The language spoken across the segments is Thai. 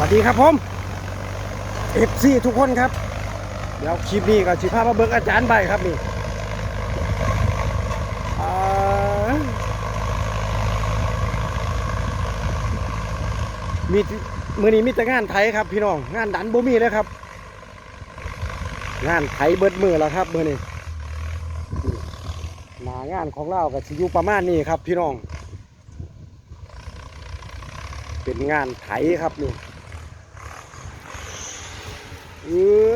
สวัสดีครับผมเอฟซีทุกคนครับ เดี๋ยวคลิปนี้ก็สิพามาเบิกอาจารย์ใบครับนี่มีมือนี้มีแต่งานไทยครับ พี่น้องงานดันบ่มีเลยครับ งานไทยเบิดมือแล้วครับมือนี้หนางานของเราก็สิยูประมาณนี้ครับ พี่น้อง เป็นงานไถครับนี่ เออ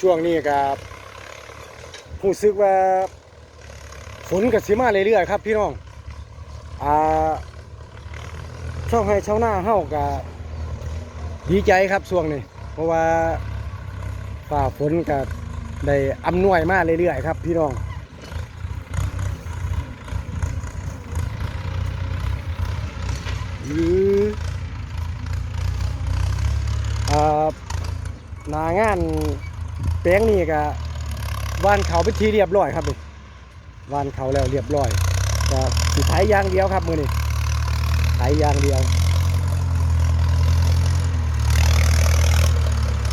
ช่วงนี้กับรู้สึกว่าฝนกับสิมาเรื่อยๆครับพี่น้อง อ่าช่องให้ชาวนาเฮากับดีใจครับช่วงนี้ เพราะว่าฝ่าฝนกับได้อำนวยมาเรื่อยๆครับพี่น้อง อืออ่า หนางานแปลงนี่ก็วานเขาเป็นทีเรียบร้อยครับนี่วานเขาแล้วเรียบร้อยก็สิไถอย่างเดียวครับมือนี่ไถอย่างเดียว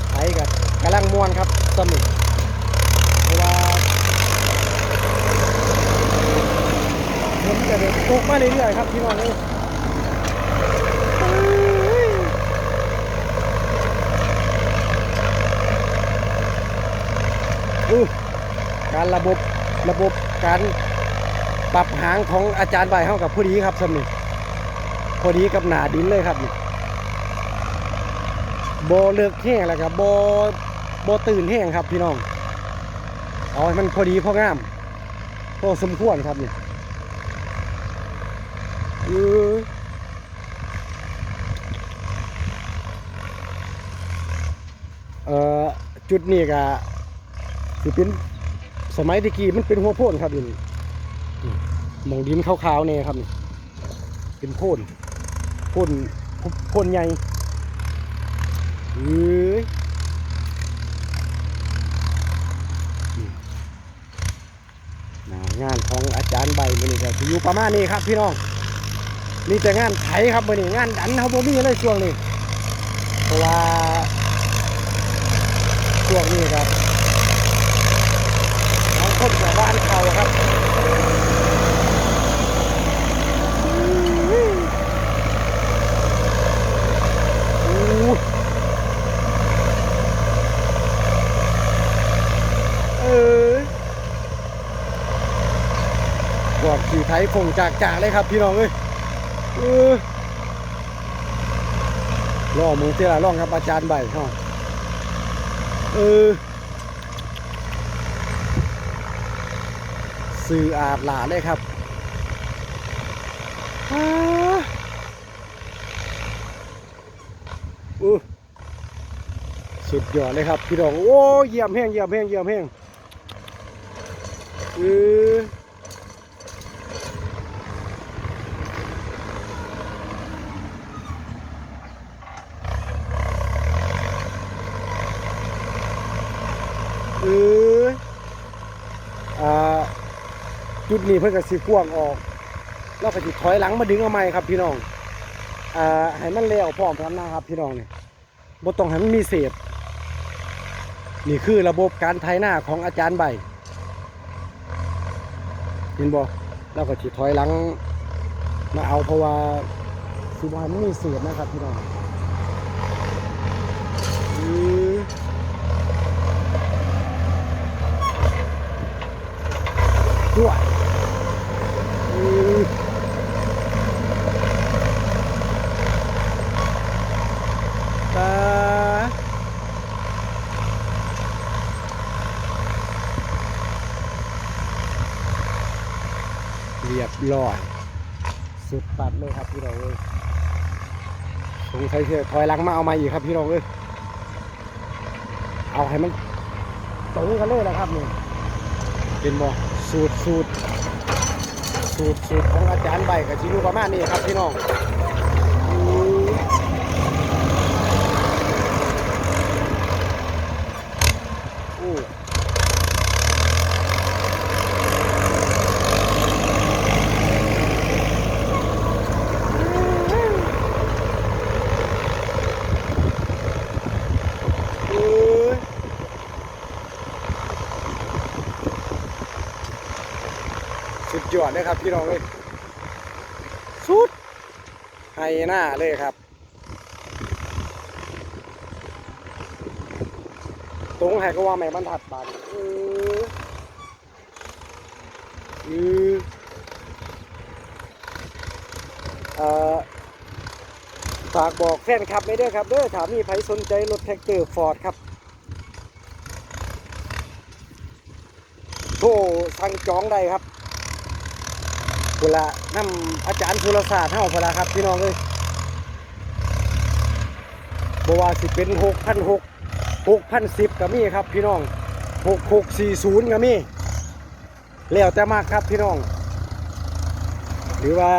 ไถกับกำลังม่วนครับสนุกเพราะว่าฝนจะตกมาเรื่อยๆครับพี่น้องเอ้ย อู้ การระบบระบบการปรับหางของอาจารย์ใบเข้ากับพอดีครับสำนี่พอดีกับหนาดินเลยครับนี่โบเลือกแห้งแล้วครับโบโบตื่นแห้งครับพี่น้องเอาให้มันพอดีพองามพอสมควรครับนี่เออเอ่อจุดนี้ก็ สิเป็นสมัยตะกี้มันเป็นหัวโพ่นครับนี่นี่หมองดินขาวๆเนี่ยครับนี่เป็นโพ่นโพ่นโพ่นใหญ่เอ้ยนี่หน้างานของอาจารย์ใบมือนี่ก็สิอยู่ประมาณนี้ครับพี่น้องนี่แต่งานไถครับมือนี่งานดันเขาบ่มีเลยช่วงนี้เพราะว่าช่วงนี้ครับ คนกับบ้านเขาครับอู้เออบอกขี่ไทยคงจากจากเลยครับพี่น้องเอ้ยเออล่อมือเจ้าล่องครับอาจารย์ใบเฮาเออ สื่ออาดหลาเลยครับอู้สุดยอดเลยครับ พี่น้อง โอ้เยี่ยมแห้งเยี่ยมแห้งเยี่ยมแห้งอือเออ อ่า จุดนี้เพื่อนก็สิกว้างออก แล้วก็สิถอยหลังมาดึงเอาใหม่ครับพี่น้องอ่าให้มันเลี้ยวพร้อมกันนะครับพี่น้องเนี่ยบ่ต้องให้มันมีเศษนี่คือระบบการไถนาของอาจารย์ใบเห็นบ่แล้วก็สิถอยหลังมาเอาเพราะว่าสิบ่ให้มันมีเศษนะครับพี่น้องอือ ด้วยอืมตาเรียบร้อย สุดปัดเลยครับพี่น้องเลยสงสัยเสียถอยหลังมาเอามาอีกครับพี่น้องเลยเอาให้มันตรงกันเลยนะครับนี่เป็นบ่สูตรสูตรสูตรสูตรของอาจารย์ใบกับชิลูประมาณนี้ครับพี่น้องอืมโอ้ สุด ยอดเลยครับพี่น้องเลยสุดไฮหน้าเลยครับ ตรงไหนก็ว่าไม่บรรทัดบานเออเออเอ่อฝากบอกแฟนคลับไม่ด้วยครับเด้อถามมีใครสนใจรถแท็กเตอร์ฟอร์ดครับโทรสั่งจองได้ครับ เวลานำอาจารย์ธุรศาสตร์เฮาเวลาครับพี่น้องเลยบว่าสิเป็นหกพันหกหกพันสิบก็มีครับพี่น้องหกหกสี่ศูนย์ก็มีแล้วแต่มากครับพี่น้อง หรือว่า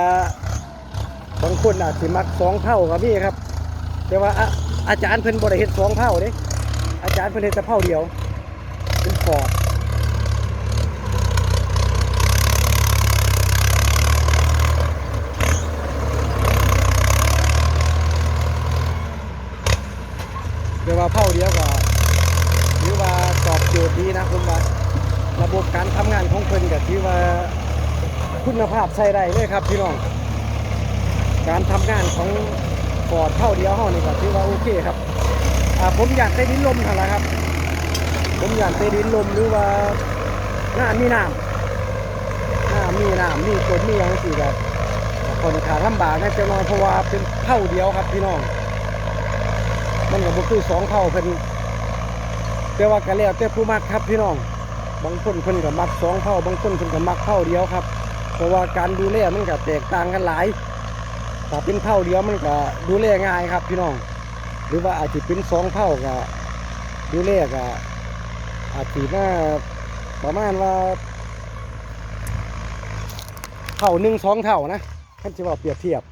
บางคนอาจจะมักสองเท่าก็มีครับ แต่ว่าออาจารย์เพิ่นบริเฮ็ดสองเท่าเด้อาจารย์เพิ่นเฮ็ดแต่เท่าเดียวเป็นฟอร์ด เรียกว่าเผ่าเดียวก็หรือว่าตอบโจทย์ดีนะผมว่าระบบการทำงานของเพิ่นก็ถือว่าคุณภาพ ใช้ได้เลยครับพี่น้อง การทำงานของฟอร์ดเท่าเดียวเฮานี่ก็ถือว่าโอเคครับอ่าผมอยากได้ดินลมเท่าไรครับ ผมอยากได้ดินลมหรือว่าหน้ามีน้ำหน้ามีน้ำมีต้นมีอย่างสี่แบบคนขาลำบากนะเจ้าน้อยเพราะว่าเป็นเท่าเดียวครับพี่น้องมันก็บ่คือสองเท่าเพิ่นแต่ว่าก็แล้วแต่ผู้มักครับพี่น้อง บางคนเพิ่นก็มักสองเท่าบางคนเพิ่นก็มักเท่าเดียวครับ เพราะว่าการดูแลมันก็แตกต่างกันหลายถ้าเป็นเท่าเดียวมันก็ดูแลง่ายครับพี่น้อง หรือว่าอาจจะเป็นสองเท่าก็ดูแลก็อาจจะมาประมาณว่าเท่าหนึ่งสองเท่านะท่านจะว่าเปรียบเทียบ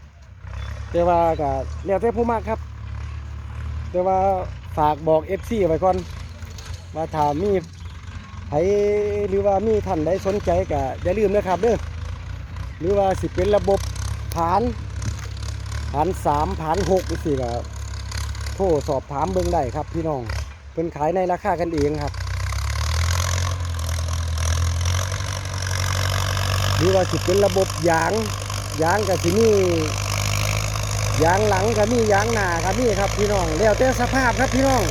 แต่ว่าก็แล้วแต่ผู้มักครับ แต่ว่าฝากบอกเอฟซีไว้ก่อนว่าถามีใครหรือว่ามีท่านใดสนใจก็อย่าลืมนะครับเด้อ หรือว่าสิเป็นระบบฐานฐานสามฐานหกสิก็โทรสอบถามเบิ่งได้ครับพี่น้องเพิ่นขายในราคากันเองครับ หรือว่าสิเป็นระบบยางยางกับที่นี่ยางหลังก็มียางหน้าก็มีครับพี่น้องแล้วแต่สภาพครับพี่น้อง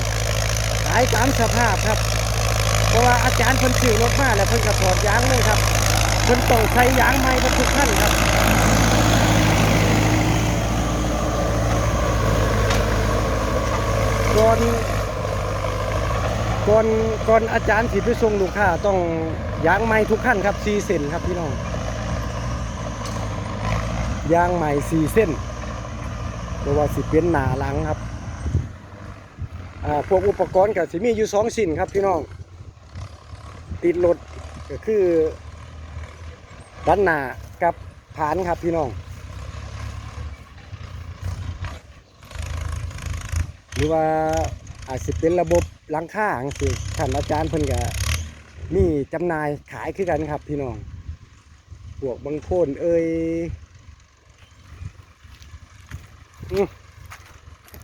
ขายตามสภาพครับ เพราะว่าอาจารย์เพิ่นซื้อรถมาแล้วเพิ่นก็ถอดยางเลยครับ เพิ่นต้องใช้ยางใหม่ทุกท่านครับก่อนก่อนก่อนอาจารย์สิไปส่งลูกค้าต้องยางใหม่ทุกขั้นครับ4เส้นครับพี่น้องยางใหม่4เส้นเพราะว่าสิเป็นหนาหลังครับพวกอุปกรณ์ก็สิมีอยู่สองสิ่นครับพี่น้อง ติดรถก็คือ ด้านหน้ากับผานครับพี่น้อง หรือว่าอาจสิเป็นระบบหลังคาจังสิท่านอาจารย์เพิ่นก็มีจำหน่ายขายคือกันครับพี่น้องพวกบางโคนเอ่ย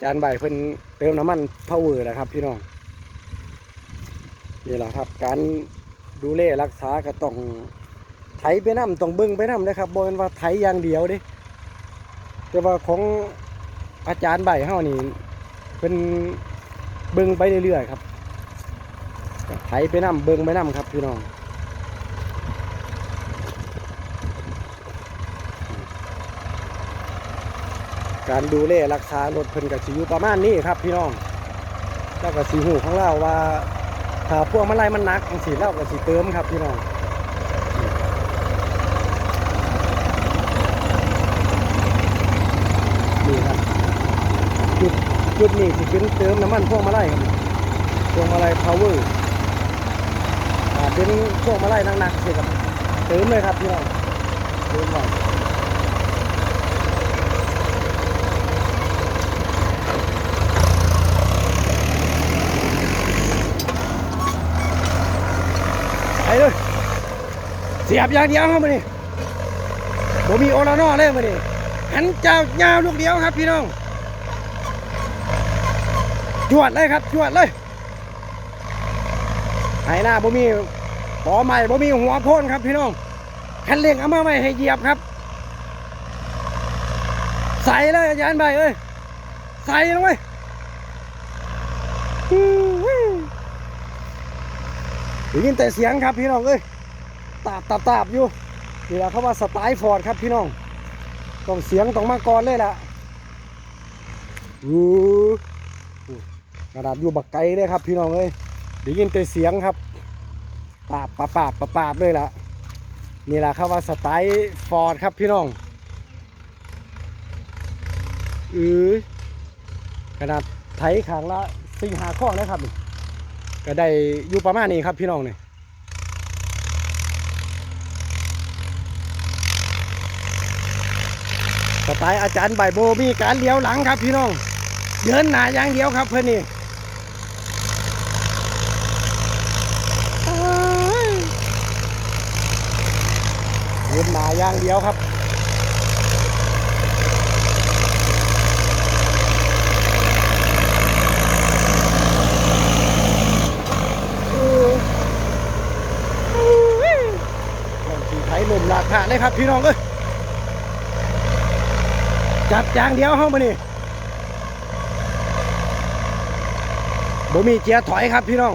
จานใบเพิ่นเติมน้ำมันพาวเวอร์นะครับ พี่น้องนี่แหละครับ การดูแลรักษาก็ต้อง ไถไปน้ำต้องเบิ้งไปน้ำนะครับบ่เป็นว่าไถอย่างเดียวดิแต่ว่าของอาจารย์ใบเฮานี่เป็นเบิ้งไปเรื่อยๆครับไถไปน้ำเบิ้งไปน้ำครับพี่น้องการดูแลรักษารถเพิ่นกับสิอยู่ประมาณนี้ครับพี่น้องแล้วก็สีหูของเราว่าถ้าพวกมันไรมันหนักจังสีเราก็สีเติมครับพี่น้อง นี่ครับจุดจุดนี้สิเป็นเติมน้ำมันพวกมาไล่ครับพวกมาไล่พาวเวอร์เป็นพวกมาไล่หนักๆสิครับเติมเลยครับพี่น้องเติมไว้ไปเลยเสียบอย่างเดียวครับมันนี่ผมมีโอลานอเลยมันนี่ หันเจ้ายาวลูกเดียวครับพี่น้องจวดเลยครับจวดเลยไหหน้าบ่มีปอใหม่บ่มีหัวโพ่นครับพี่น้องคันเร่งเอามาไว้ให้เหยียบครับ ใส่เลยอาจารย์ใบเอ้ยใส่ลงไปได้ยินแต่เสียงครับพี่น้องเอ้ยตาบตาบตาบอยู่นี่แหละเขาว่าสไตล์ฟอร์ดครับพี่น้อง ต้องเสียงต้องมาก่อนเลยล่ะอู้กระดาษอยู่บักไกลเลยครับ พี่น้องเอ้ยได้ยินแต่เสียงครับปาบปาบปาบปาบปาบเลยล่ะนี่แหละครับว่าสไตล์ฟอร์ดครับพี่น้องอือขนาดไถขางละสี่หาข้อนะครับก็ได้อยู่ประมาณนี้ครับพี่น้องเนี่ย สไตล์อาจารย์ใบโบมีการเลี้ยวหลังครับพี่น้องเดินหน้าอย่างเดียวครับเพื่อนนี่เดินหน้าอย่างเดียวครับลองขี่ไถลมหลากขาเลยครับพี่น้องเอ้ย จับจางเดียวเข้ามานี่บ่มีเจียถอยครับพี่น้อง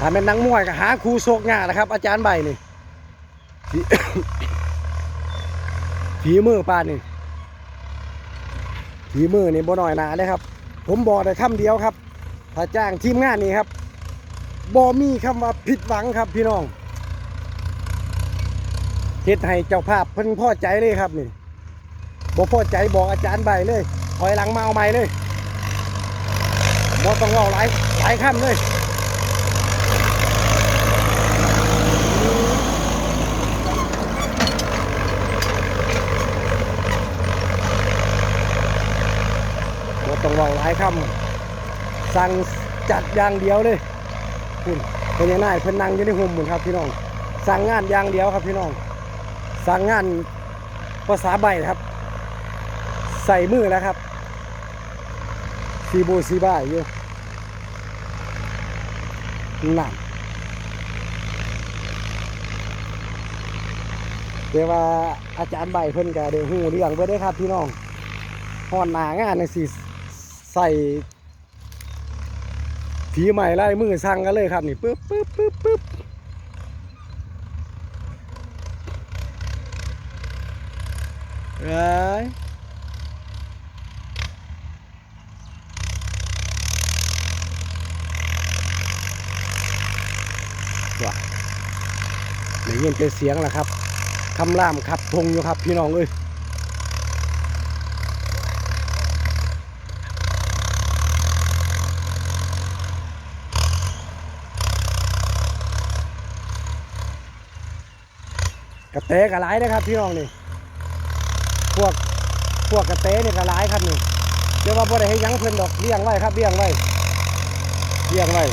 ถ้าเป็นนังมวยก็หาครูโศกงานะครับ อาจารย์ใบนี่ฝีมือปานนี่ฝีมือนี่บ่น้อยหนาเลยครับ ผมบอกได้คำเดียวครับ ถ้าจ้างทีมงานนี่ครับบอมีคำว่าผิดหวังครับพี่น้อง เฮ็ดให้เจ้าภาพเพิ่นพอใจเลยครับนี่บ่พอใจบอกอาจารย์ใบเลยถอยหลังมาเอาใหม่เลยบ่ต้องเล่าหลายหลายคำเลยบ่ต้องเล่าหลายคำสั่งจัดอย่างเดียวเลยคุณเป็นยังไงเพิ่นนั่งอยู่ในหุ่มเหมือนครับพี่น้องสั่งงานอย่างเดียวครับพี่น้อง สั่งงานภาษาใบนะครับ ใส่มือแล้วครับซีโบซีบ้าอยู่นั่นแต่ว่าอาจารย์ใบเพิ่นก็ได้หูเรื่องเบิดได้ครับพี่น้องฮอนหนางานในสิใส่ทีใหม่ไล่มือสั่งกันเลยครับนี่ปึ๊บปึ๊บปึ๊บปึ๊บ เอ้ยว้าได้ยินแต่เสียงแล้วครับคำล่ามขับทงอยู่ครับพี่น้องเอ้ยกระเตะกระไรนะครับพี่น้องนี่ พวกพวกกระเตนี่กระไรครับนี่เดี๋ยวว่าบ่ได้ให้ยั้งเพิ่นดอกเลี้ยงไว้ครับเลี้ยงไว้เลี้ยงไว้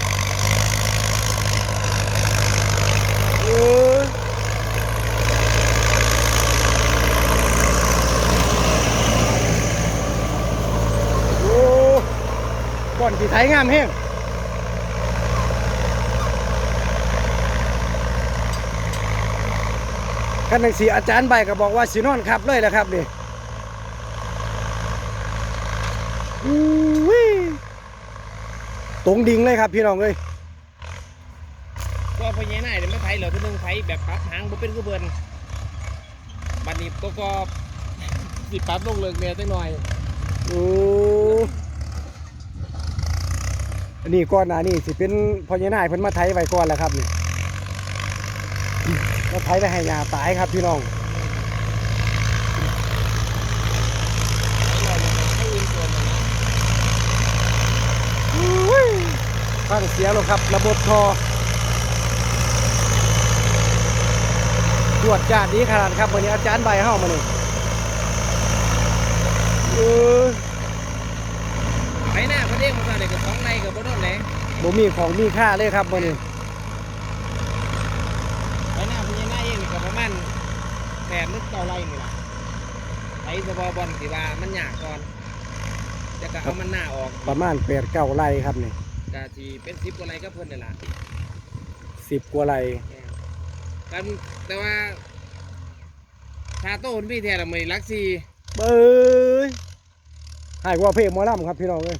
เออก่อนที่ไถงามแห้ง กันหนังสีอาจารย์ใบก็บอกว่าสีนอนขับเลยแหละครับนี่อู้วิตรงดิ่งเลยครับพี่น้องเลยก็พญานาคเนี่ยไม่ไผเหรอทุกนึงไผแบบปรั๊บหางบ่เป็นกระเบือนบัดนี้ก็ก็สิปรั๊บลงเลิกเนี่ยจังหน่อยโอ้อันนี้ก้อนหนานี่สิเป็นพญานาคเพิ่นมาไถไว้ก่อนแล้วครับนี่ มาไถไปให้ยาตายครับพี่น้องให้อื่นส่วนนะฟังเสียงแล้วครับ ระบบทอตรวจจาดดีขนาดครับวันนี้อาจารย์ใบเข้ามานี่เออไปหน้าพระเด้งมาซะเด็กกับสองในกับบ่โดนแหลงบ่มีของมีค่าเลยครับวันนี้ ไปหน้าพญานาคเองนี่ก็ประมาณแปดหรือเก้าไร่นี่ล่ะไอ้สบอบอลสิว่ามันยากก่อนจะก็เอามันหน้าออกประมาณแปดเก้าไร่ครับนี่ก็สิเป็น10กว่าไร่ก็เพิ่นนี่ล่ะสิบกว่าไรแต่แต่ว่าชาโต้คนพี่แทนละไม่รักซีเบ้ยให้กว่าเพลงหมอลำครับพี่น้องเลย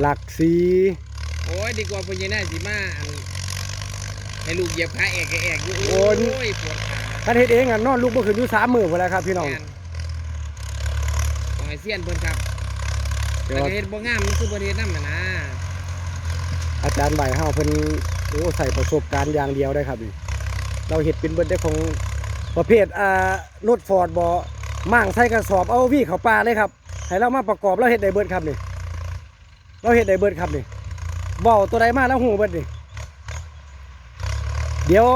หลักสีโอ้ยดีกว่าพญานาคสีมาอัน ให้ลูกเหยียบขาแอกแอกอยู่โอ้ยยปวดขาท่านเฮ็ดเองอะนอนลูกเมื่อคืนอยู่สามมือพอแล้วครับพี่น้องแม่นต้องให้เสี้ยนเพิ่นครับเดี๋แต่ยวก็เฮ็ดบ่งามมันคือบ่เฮ็ดนำน่ะนะอาจารย์ใบเฮาเพิ่นโอ้ใส่ประสบการณ์อย่างเดียวได้ครับนี่เราเฮ็ดเป็นเบิดได้ของประเภทอ่ารถฟอร์ดบ่มั่งใส่กระสอบเอาวี่เข้าป่าเลยครับให้เรามาประกอบเราเฮ็ดได้เบิดครับนี่เราเฮ็ดได้เบิดครับนี่เว้าตัวใดมาแล้วฮู้เบิดนี่ เดี๋ยว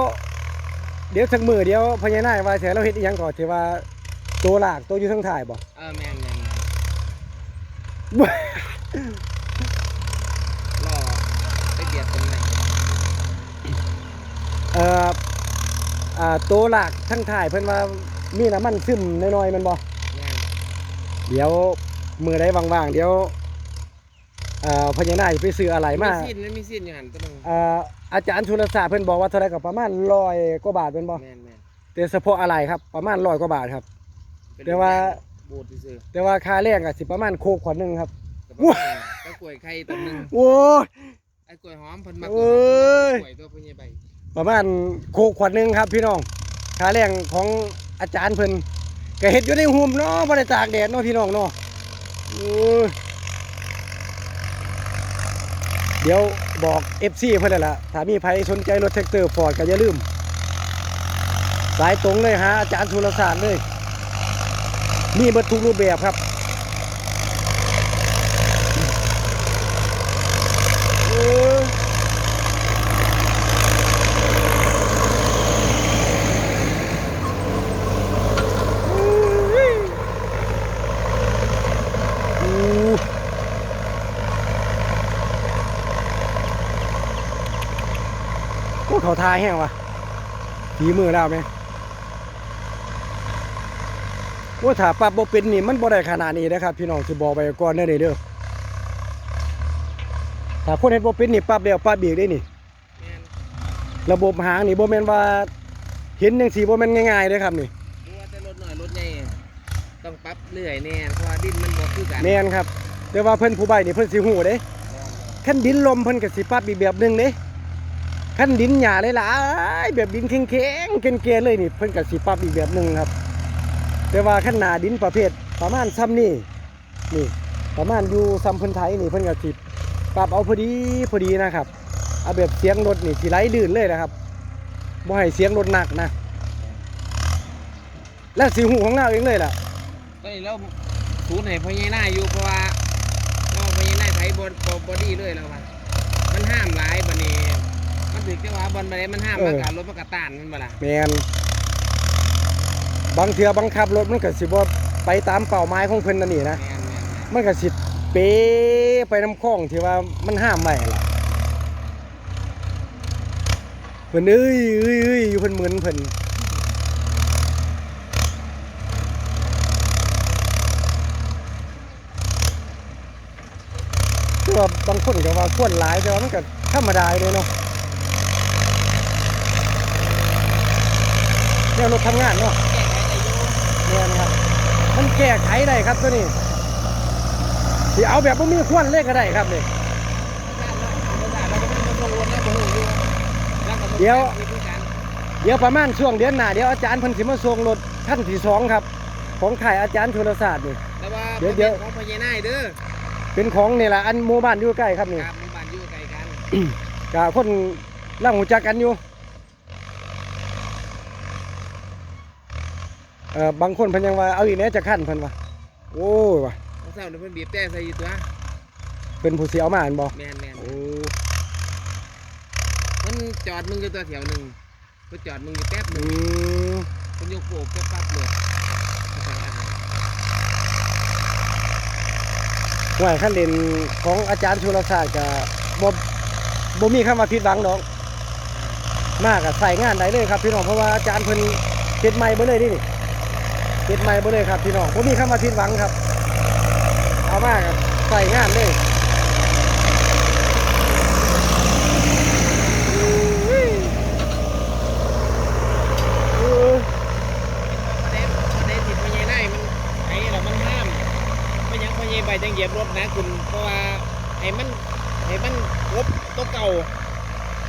เดี๋ยวสักมือเดี๋ยวพญานาคว่าเสียเราเฮ็ดอีหยังก่อนที่ว่าตัวหลากตัวอยู่ทั้งถ่ายบ่ เออแม่นแม่นบ่รอไปเบียดตรงไหนเอ่ออ่าตัวหลากทั้งถ่ายเพิ่นว่ามีน้ำมันซึมน้อยๆแมันบ่ แมนเดี๋ยวมือได้ว่างๆเดี๋ยวเอ่อพญานาคไปซื้ออะไรมา สิ้นมันมีสิ้นอยู่หั่นตัวหนึงเอ่อ อาจารย์ชุลศาสตร์เพิ่นบอกว่าเท่าไหร่ก็ประมาณ100กว่าบาทเป็นบ่แม่นแม่นแต่เฉพาะอะไรครับประมาณ100กว่าบาทครับ เป็นแต่ว่าบูดซื่อแต่ว่าค่าแรงก็สิประมาณโคกขวดหนึงครับ ๆกับว่าก็กล้วยไข่ตัวหนึงโอ้ย ไอ้กล้วยหอมเพิ่นมักโอ้ย กล้วยตัวพญาใบประมาณโคกขวดหนึงครับ พี่น้องค่าแรงของอาจารย์เพิ่นก็เฮ็ดอยู่ในหุมเนาะบ่ได้ตากแดดเนาะพี่น้องเนาะโอ้ยเดี๋ยวบอก FC เพื่อนล่ะถ้ามีใครสนใจรถแท็กเตอร์ฟอร์ดก็อย่าลืม สายตรงเลยฮะอาจารย์ธุรศาสตร์เลย มีบรรทุกรูปแบบครับเอออู้โอ้เขา ทายแห้งวะฝีมือแล้วไหมว่าถ้าปรับบ่เป็นนี่มันบ่ได้ขนาดนี้นะครับ พี่น้องสิบอกไปก่อนเด้อเด้อถ้าคนเฮ็ดบ่เป็นนี่ปรับแล้วปรับอีกได้นี่แม่นระบบหางนี่บ่แม่นว่าเห็นจังซี่บ่แม่นง่ายๆเด้อครับนี่ดูว่าแต่รถน้อยรถใหญ่ต้องปรับเรื่อยแน่เพราะว่าดินมันบ่คือกันแม่นครับแต่ว่าเพิ่นผู้ใบนี่เพิ่นสิฮู้เด้คันดินลมเพิ่นก็สิปรับอีกแบบหนึงเด้ คันดินหญ้าหลายๆแบบดินแข็งๆเกรียนๆเลยนี่เพิ่นก็สิปรับอีกแบบหนึ่งครับ แต่ว่าคันหนาดินประเภทประมาณซ้ำนี่นี่ ประมาณอยู่ซ้ำเพิ่นไทยนี่เพิ่นก็สิปรับเอาพอดีพอดีนะครับเอาแบบเสียงรถนี่สิไหลลื่นเลยนะครับบ่ให้เสียงรถหนักนะ แล้วสีหูของเราเองเลยล่ะตอนนี้เราศูนย์ให้พญานาอยู่เพราะว่าเราพญานาไทยบ่บ่บ่ดีเลยแล้วว่ามันห้ามหลาย บัดนี้มันถึกจังหวะบอลบัดนี้มันห้ามมันก็รถมันก็ต้านมันบ่ล่ะแมนบางเทือบังคับรถมันก็สิบ่ไปตามเป้าหมายของเพิ่นนั่นนี่นะ แม่นแม่นมันก็สิเป๊ไปน้ำคลองที่ว่ามันห้ามไว้ล่ะเพิ่นเอ้ยเอ้ยเอ้ยอยู่เพิ่นเหมือนเพิ่นคือว่าบางคนก็ว่าควรหลายแต่ว่ามันก็ธรรมดาเลยเนาะ แนวรถทำงานเนาะแก้ไขได้อยู่เนี่ยนะครับมันแก้ไขได้ครับตัวนี้ที่เอาแบบบ่มีควนเลขก็ได้ครับนี่เดี๋ยว เดี๋ยวประมาณช่วงเดือนหน้าเดี๋ยวอาจารย์เพิ่นสิมาส่งรถท่านที่สองครับ ของข่ายอาจารย์โทรศาสตร์นี่แต่ว่าเดี๋ยวเดี๋ยวของพญานาคเด้อเป็นของนี่ล่ะอันหมู่บ้านอยู่ใกล้ครับนี่ครับหมู่บ้านอยู่ไกลกันกะคนร่างหูจักกันอยู่ อ่อบางคนเพิ่นยังว่าเอาอีกแหน่จะขั้นเพิ่นว่าโอ้ยว่ะเขาเศร้าเพิ่นบีบแต่ใส่อยู่ตัวเป็นผู้เสียเอามาอันบ่แม่นแม่นโอ้มันจอดมึงอยู่ตัวแถวหนึ่งก็จอดมึงอยู่แป๊บหอืนึ่งมมันยกโบกแป๊บปั๊บเลยหน่วยขั้นเด่นของอาจารย์ชุลศาสตร์กับบ่บ่มีคำว่าผิดหวังดอกมากอะใส่งานได้เลยครับพี่น้องเพราะว่าอาจารย์เพิ่นเฮ็ดใหม่เบ่เลยนี่นี่ ติดใหม่บ่เลยครับพี่น้องผมมีคำว่าผิดหวังครับ เอามากครับใส่งานเลยไปจังเหยียบรถนะคุณเพราะว่าไอ้มันไอ้มันรบตัวเก่า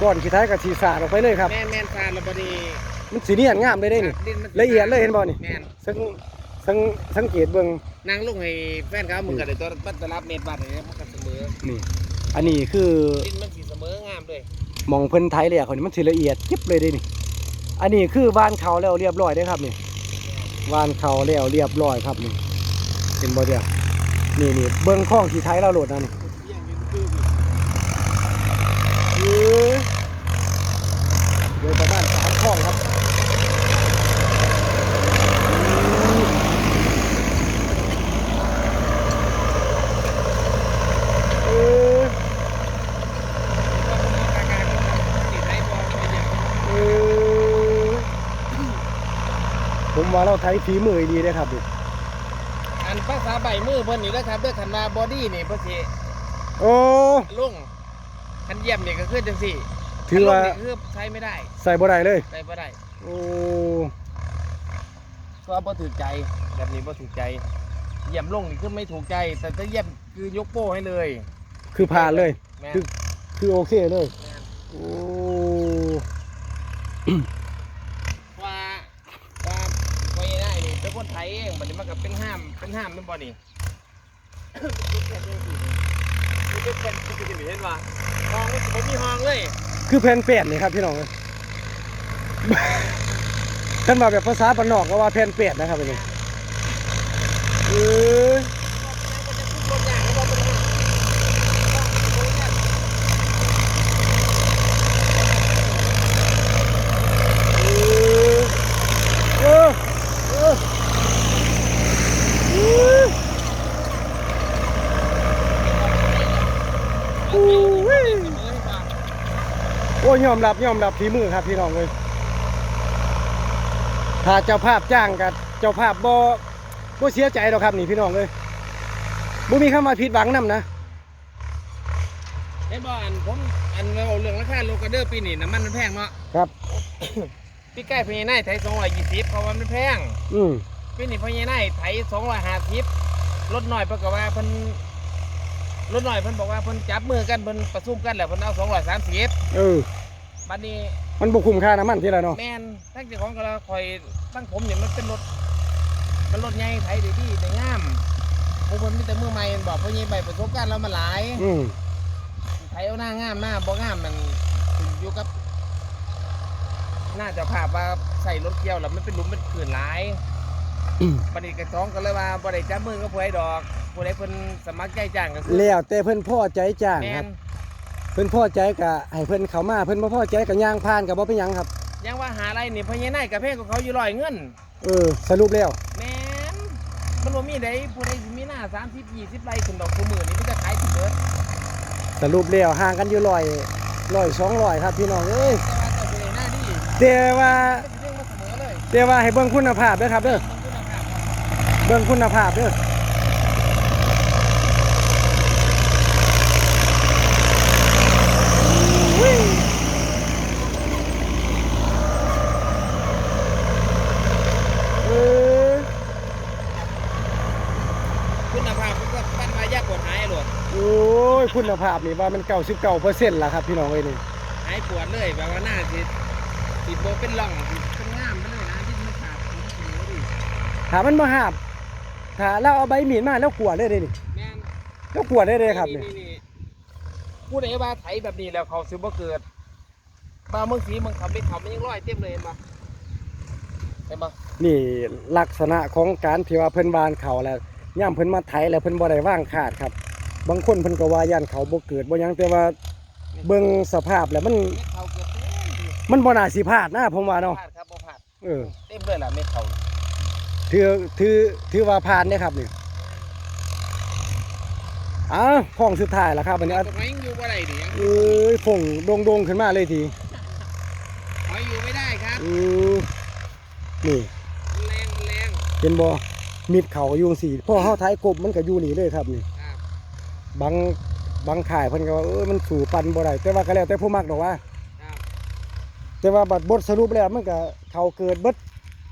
ก่อนขี้ท้ายกับทีสาดออกไปเลยครับ แม่แม่นสาดแล้วดี มันสีเนียนงามเลยได้นี่ดินมันสิละเอียดเลยเห็นบ่นี่แม่นสังสังสังเกตเบิ่งนางลุงให้แฟนเขามึงก็ได้ตัวบัตรรับเมตรบาทนี่มันก็เสมอนี่ อันนี้คือดินมันสิเสมองามเลยหมองเพิ่นไทยเลยเขานี่มันสิละเอียดยิบเลยเด้นี่ อันนี้คือวานเขาแล้วเรียบร้อยเด้อครับนี่วานเขาแล้วเรียบร้อยครับนี่เห็นบ่เดียวนี่นี่เบิ่งข้องสีไทยเราโหลดนะนี่เยี่ยงเป็นคือ เอ้ยเดี๋ยวประมาณสามข้องครับเอ้ย เออ ผมว่าเราไทยฝีมือดีเลยครับดิอันภาษาใบมือเพิ่นนี่นะครับด้วยคันว่าบอดี้นี่เพิ่นสิโอ้ลงคันเยี่ยมนี่ก็คือจังซี่ถือว่า คันลงนี่คือใช้ไม่ได้ใส่บ่ได้เลย ใช้บ่ได้โอ้เพราะว่าบ่ถูกใจแบบนี้บ่ถูกใจเยี่ยมลงนี่คือไม่ถูกใจ แต่ถ้าเยี่ยมคือยกโป้ให้เลยคือผ่านเลย แม่นคือ คือโอเคเลย แม่นโอ้ ว่าว่าไว้ได้นี่ เป็นคนไทยเองบัดนี้มันก็เป็นห้ามเป็นห้ามเป็นบ่นี่มันเป็นเป็นเป็นเห็นว่าห้องมันสิบ่มีห้องเลยคือแผ่นแปดนี่ครับพี่น้องท่านมาแบบภาษาปานนอกก็ว่าแผ่นแปดนะครับอันนี้เออเออเออเออเออโอ้ย โอ้ยยอมรับยอมรับฝีมือครับพี่น้องเลยถ้าเจ้าภาพจ้างกับเจ้าภาพบ่บ่เสียใจหรอกครับนี่พี่น้องเลยบ่มีคำว่าผิดหวังนํนะเห็นบ่อันผมอันเราเรื่องราคาโลกาเดอร์ปีนี้น้ำมันมันแพงเนาะครับพี่ใกล้พญานาคไทย220เพราะว่ามันแพง อืมปีนี้พญานาคไทย250ลดหน่อยเพิ่นก็ว่าเพิ่นลดหน่อยเพิ่นบอกว่าเพิ่นจับมือกันเพิ่นประชุมกันแล้วเพิ่นเอา230เออ บัดนี้ มันบ่คุ้มค่าน้ำมันที่ละเนาะแม่นทั้งเจ้าของก็ละคอยตั้งผมเนี่ยมันเป็นรถ มันรถใหญ่ไทยดีๆแต่งามพวกเพิ่นมีแต่มือใหม่บอกพญาใบประสบการณ์เรามาหลายอืมไทยเอาหน้างามหน้าบ่งามมันขึ้นอยู่กับ หน้าเจะภาพว่าใส่รถเกี่ยวแล้วมันเป็นหลุมเป็นขื่นหลายอืมบัดนี้กระจ้องก็เลยว่าบ่ได้จับมือกับผู้ใดดอกผู้ใดเพิ่นสมัครใจจ้างก็คือแล้วแต่เพิ่นพอใจจ้างแม่ครับน เพิ่นพ่อใจก็ให้เพิ่นเขามาเพิ่นบ่พอใจก็ย่างผ่านก็บ่เป็นหยังครับ ยังว่าหาอะไรนี่พญานาคกับเพศของเขาอยู่ร้อยเงินเออสรุปแล้วแม่นมันบ่มีใดผู้ใดสิมีหน้า30 20ไร่ขึ้นดอกผู้มือนี่มันจะขายสิเบิดสรุปแล้วห่างกันอยู่ร้อยร้อยสองร้อยครับพี่น้องเอ้ยแต่ว่าเจ้าผู้ใดหน้าดีแต่ว่ามันสิเรื่องมาเสมอเลยแต่ว่าให้เบิ่งคุณภาพเด้อครับเด้อมันคุณภาพ เบิ่งคุณภาพเด้อเออ คุณภาพมันก็ปั้นมายากกว่าหายหลวด โอ้ยคุณภาพนี่ว่ามันเก้าสิบเก้าเปอร์เซ็นต์ละครับพี่น้องเอ้ยนี่หายปวดเลยแบบว่าหน้าสิสิบ่เป็นร่องสิเป็นงามไปเลยนะที่มันขาดมันสิเหลือดิถ้ามันมาหาบถ้าเราเอาใบมีดมาแล้วกวดได้เลยนี่แม่นแล้วกวดได้เลยครับนี่นี่ผู้ใดว่าไถแบบนี้แล้วเขาสิบ่เกิดบางเมืองสีเมืองเขาไม่เขามันยังร้อยเต็มเลยเห็นปะเห็นปะนี่ลักษณะของการที่ว่าเพิ่นบานเขาแล้วย่ามเพิ่นมาไถแล้วเพิ่นบ่ได้ว่างขาดครับ บางคนเพิ่นก็ว่าย่านเขาบ่เกิดบ่หยังแต่ว่าเบิ่งสภาพแล้วมันเม็ดเขาเกือบเต็มที่มันบ่น่าสิพลาดนะผมว่าเนาะพลาดครับบ่พลาดเออเต็มเลยล่ะเม็ดเขาถือถือถือว่าผ่านเด้ครับนี่อ้าวข้องสุดท้ายแล้วครับอันนี้ตรงไหนยังอยู่บ่ได้ดิยังเอ้ยฟงโดงๆขึ้นมาเลยทีถอยอยู่ไม่ได้ครับอือนี่มันแรงมันแรง เห็นบ่มิดเขาอยู่จังซี่พอเฮาไถกบมันก็อยู่นี่เลยครับนี่ครั บบางบางข่ายเพิ่นก็ว่าเออมันสู่ปันบ่ได้แต่ว่าก็แล้วแต่ผู้มักดอกว่า ครับ แต่ว่าบัดบทสรุปแล้วมันก็เขาเกิดเบิด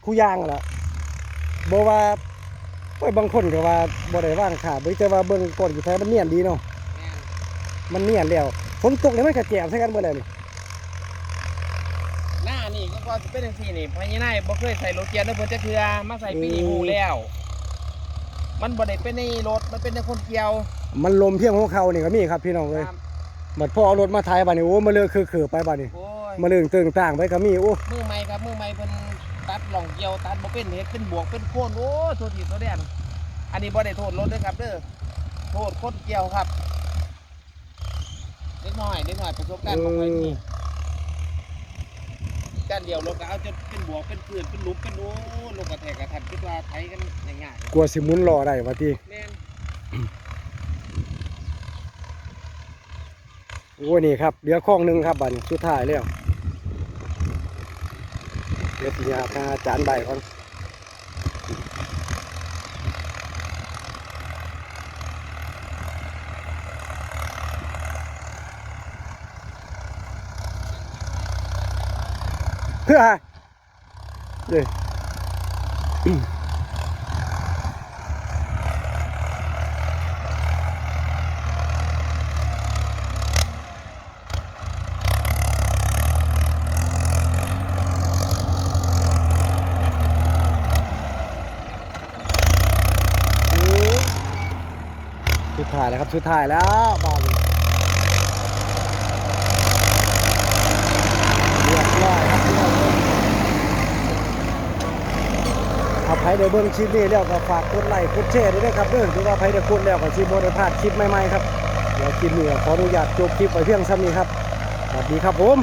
คู่อย่างนั่นล่ะบ่ว่าโอ้ยบางคนก็ว่าบ่ได้ว่างขาบ่แต่ว่าเบิ่งก่อนอยู่แท้มันเนียนดีเนาะแม่นมันเนียนแล้วฝนตกเลยมันกระแจมใส่กันเมื่อไรนี่หน้านี่ก็ก็สิเป็นจังซี่นี่พญานาคบ่เคยใส่รถเกียร์ในเพิ่นจะเทื่อมาใส่ปีนี้ฮู้แล้ว มันบ่ได้เป็นในรถ มันเป็นในคนเกี่ยว มันลมเพียงหัวเข่านี่ก็มีครับพี่น้องเลยครับบัดพ่อเอารถมาไทยบ้านนี่โอ้มาเลือกคือคือๆไปบ้านนี่โอ้ยมาเลือกตึงต่างไปก็มีโอ้มือใหม่ครับมือใหม่เพิ่นตัดหล่องเกี่ยวตัดบ่เป็นเฮ็ดเป็นบวกเป็นโคนโอ้โทษทีโทษแดนอันนี้บ่ได้โทษรถเด้อครับเด้อโทษคนเกี่ยวครับเล็กน้อยเล็กน้อยประสบการณ์ของใครนี่การเดียวรถก็เอาจนเป็นบวกเป็นพื้นเป็นหลุมเป็นโอ้ลงกระแทกกระทันคิดว่าไถกันง่ายกลัวสิหมุนรอได้ว่าติๆแม่น โอ้นี่ครับเหลือข้องหนึ่งครับบันสุดท้ายแล้วเดี๋ยวสิหาทาจารย์ใบก่อนเฮ้ยเด้ สุดท้ายแล้วบสุดท้ายแล้วบาลีเรียบร้อยครับพี่น้องเอ้ยถ้าใครได้เบิ้งคลิปนี้แล้วก็ฝากกดไลค์กดแชร์ด้วยนะครับเด้อถือว่าใครได้กดแล้วก็ชิมบ่ได้พลาดคลิปใหม่ๆครับเดี๋ยวคลิปนี้ขออนุญาตจบคลิปไว้เพียงเท่านี้ครับสวัสดีครับผม